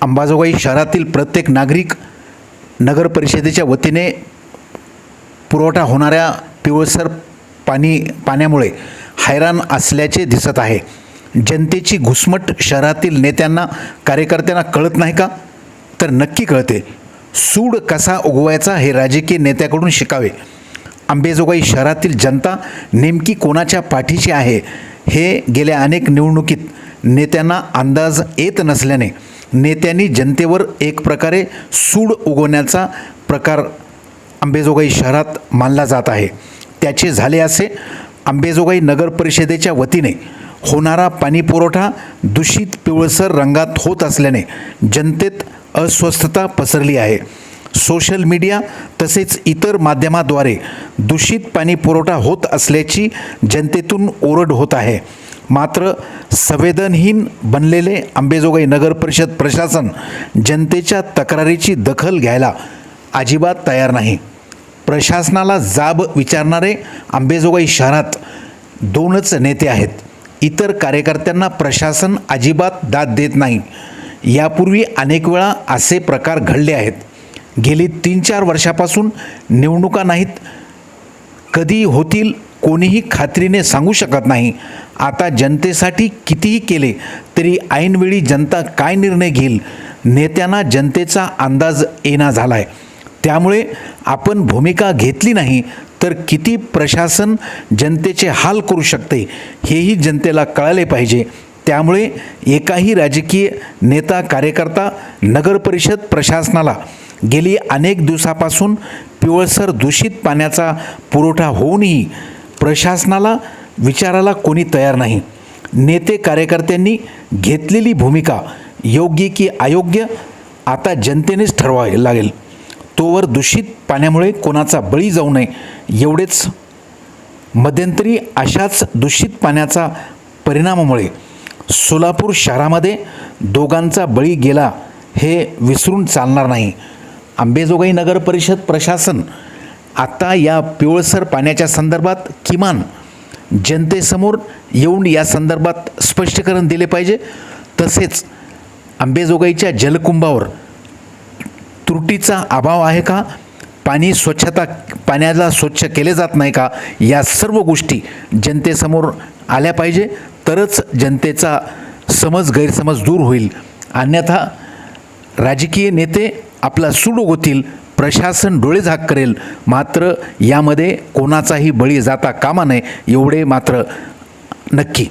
अंबाजोगाई शहरातील प्रत्येक नागरिक नगर परिषदेच्या वतीने पुरवठा होणाऱ्या पिवळसर पाणी पाण्यामुळे हैराण असल्याचे दिसत आहे. जनतेची घुसमट शहरातील नेत्यांना कार्यकर्त्यांना कळत नाही का? तर नक्की कळते. सूड कसा उगवायचा हे राजकीय नेत्याकडून शिकावे. अंबेजोगाई शहरातील जनता नेमकी कोणाच्या पाठीशी आहे? हे गेल्या अनेक निवडणुकीत नेत्यांना अंदाज येत नसल्याने नेत्यांनी जनतेवर एक प्रकारे सूड उगवण्याचा प्रकार आंबेजोगाई शहरात मानला जात आहे. त्याचे झाले असे आंबेजोगाई नगर परिषदेच्या वतीने होणारा पाणीपुरवठा दूषित पिवळसर रंगात होत असल्याने जनतेत अस्वस्थता पसरली आहे. सोशल मीडिया तसेच इतर माध्यमाद्वारे दूषित पाणी पुरवठा होत असल्याची जनतेतून ओरड होत आहे. मात्र संवेदनहीन बनलेले आंबेजोगाई नगर परिषद प्रशासन जनतेच्या तक्रारीची दखल घ्यायला अजिबात तयार नाही. प्रशासनाला जाब विचारणारे आंबेजोगाई शहरात दोनच नेते आहेत. इतर कार्यकर्त्यांना प्रशासन अजिबात दाद देत नाही. यापूर्वी अनेक वेळा असे प्रकार घडले आहेत. गेली तीन चार वर्षापासून निवडणुका नाहीत. कधी होतील कोणीही खात्रीने सांगू शकत नाही. आता जनतेसाठी कितीही केले तरी ऐनवेळी जनता काय निर्णय घेईल? नेत्यांना जनतेचा अंदाज येणा झाला आहे त्यामुळे आपण भूमिका घेतली नाही तर किती प्रशासन जनतेचे हाल करू शकते हेही जनतेला कळाले पाहिजे. त्यामुळे एकाही राजकीय नेता कार्यकर्ता नगरपरिषद प्रशासनाला गेली अनेक दिवसापासून पिवळसर दूषित पाण्याचा पुरवठा होऊनही प्रशासनाला विचारायला कोणी तयार नाही. नेते कार्यकर्त्यांनी घेतलेली भूमिका योग्य की अयोग्य आता जनतेनेच ठरवावे लागेल. तोवर दूषित पाण्यामुळे कोणाचा बळी जाऊ नये एवढेच मध्यंतरी अशाच दूषित पाण्याचा परिणामामुळे सोलापूर शहरामध्ये दोघांचा बळी गेला हे विसरून चालणार नाही. आंबेजोगाई नगर परिषद प्रशासन आता या पिवळसर पाण्याच्या संदर्भात किमान जनतेसमोर येऊन या संदर्भात स्पष्टीकरण दिले पाहिजे. तसेच आंबेजोगाईच्या जलकुंभावर त्रुटीचा अभाव आहे का? पाणी स्वच्छता पाण्याला स्वच्छ केले जात नाही का? या सर्व गोष्टी जनतेसमोर आल्या पाहिजे. तरच जनतेचा समज गैरसमज दूर होईल. अन्यथा राजकीय नेते आपला सूड होतील प्रशासन डोळेझाक करेल. मात्र यामध्ये कोणाचाही बळी जाता कामा नये एवढे मात्र नक्की.